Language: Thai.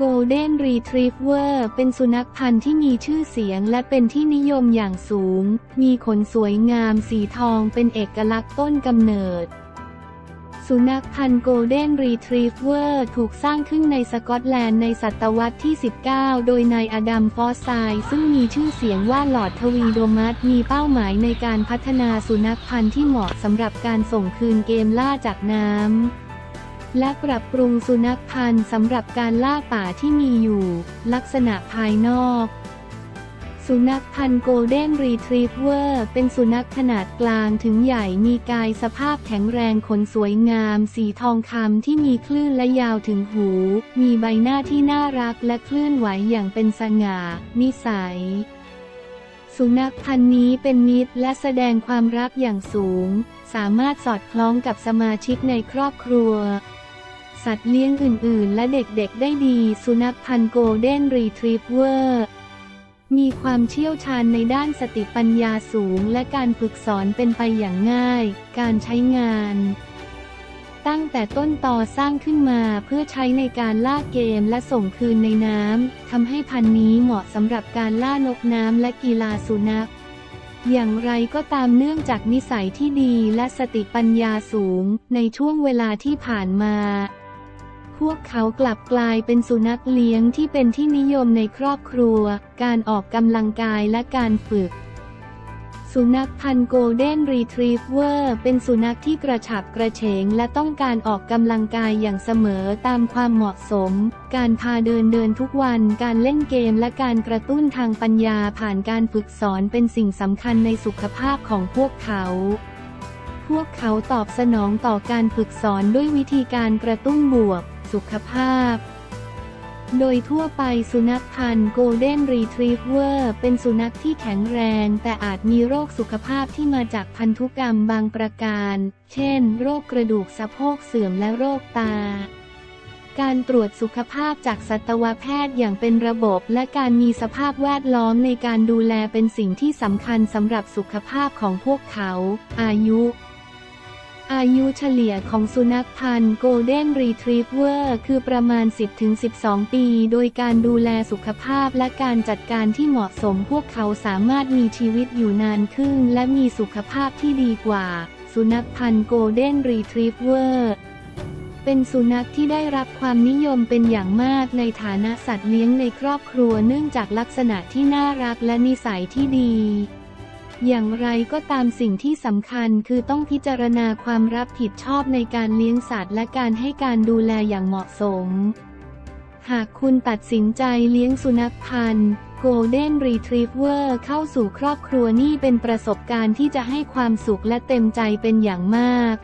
โกลเด้นรีทรีฟเวอร์เป็นสุนัขพันธุ์ที่มีชื่อเสียงและเป็นที่นิยมอย่างสูง มีขนสวยงามสีทองเป็นเอกลักษณ์ต้นกำเนิด สุนัขพันธุ์โกลเด้นรีทรีฟเวอร์ถูกสร้างขึ้นในสกอตแลนด์ในศตวรรษที่ 19 โดยนายอดัมฟอสไซซึ่งมีชื่อเสียงว่าหลอดทวีโดมัสมีเป้าหมายในการพัฒนาสุนัขพันธุ์ที่เหมาะสำหรับการส่งคืนเกมล่าจากน้ำ และปรับปรุงสุนัขพันธุ์สำหรับการล่าป่าที่มีอยู่ ลักษณะภายนอก สุนัขพันธุ์โกลเด้นรีทรีฟเวอร์เป็นสุนัขขนาดกลางถึงใหญ่มีกายสภาพแข็งแรงขนสวยงาม สีทองคำที่มีคลื่นและยาวถึงหู มีใบหน้าที่น่ารักและเคลื่อนไหวอย่างเป็นสง่า นิสัยสุนัขพันธุ์นี้เป็นมิตรและแสดงความรักอย่างสูง สามารถสอดคล้องกับสมาชิกในครอบครัว สัตว์เลี้ยงอื่น ๆ และเด็ก ๆ ได้ดี สุนัขพันธุ์โกลเด้นรีทรีฟเวอร์มีความเชี่ยวชาญในด้านสติปัญญาสูง และการฝึกสอนเป็นไปอย่างง่าย การใช้งาน ตั้งแต่ต้นต่อสร้างขึ้นมาเพื่อใช้ในการล่าเกมและส่งคืนในน้ำทำให้พันธุ์นี้เหมาะสำหรับการล่านกน้ำและกีฬาสุนัข อย่างไรก็ตามเนื่องจากนิสัยที่ดีและสติปัญญาสูง ในช่วงเวลาที่ผ่านมา พวกเขากลับกลายเป็นสุนัขเลี้ยงที่เป็นที่นิยมในครอบครัว การออกกำลังกายและการฝึก สุนัขพันธุ์โกลเด้นรีทรีฟเวอร์เป็นสุนัขที่กระฉับกระเฉง และต้องการออกกำลังกายอย่างเสมอตามความเหมาะสม การพาเดินเดินทุกวัน การเล่นเกมและการกระตุ้นทางปัญญาผ่านการฝึกสอนเป็นสิ่งสำคัญในสุขภาพของพวกเขาพวกเขาตอบสนองต่อการฝึกสอนด้วยวิธีการกระตุ้นบวก สุขภาพ โดยทั่วไปสุนัขพันธุ์โกลเด้นรีทรีฟเวอร์เป็นสุนัขที่แข็งแรง แต่อาจมีโรคสุขภาพที่มาจากพันธุกรรมบางประการ เช่น โรคกระดูกสะโพกเสื่อมและโรคตาการตรวจสุขภาพจากสัตวแพทย์อย่างเป็นระบบและการมีสภาพแวดล้อมในการดูแลเป็นสิ่งที่สำคัญสำหรับสุขภาพของพวกเขา อายุ อายุเฉลี่ยของสุนัขพันธุ์โกลเด้นรีทรีฟเวอร์คือประมาณ 10-12 ปี โดยการดูแลสุขภาพและการจัดการที่เหมาะสมพวกเขาสามารถมีชีวิตอยู่นานขึ้น และมีสุขภาพที่ดีกว่า สุนัขพันธุ์โกลเด้นรีทรีฟเวอร์เป็นสุนัขที่ได้รับความนิยมเป็นอย่างมากในฐานะสัตว์เลี้ยงในครอบครัวเนื่องจากลักษณะที่น่ารักและนิสัยที่ดี อย่างไรก็ตามสิ่งที่สำคัญคือต้องพิจารณาความรับผิดชอบในการเลี้ยงสัตว์และการให้การดูแลอย่างเหมาะสม หากคุณตัดสินใจเลี้ยงสุนัขพันธุ์ Golden Retriever เข้าสู่ครอบครัวนี่เป็นประสบการณ์ที่จะให้ความสุขและเต็มใจเป็นอย่างมาก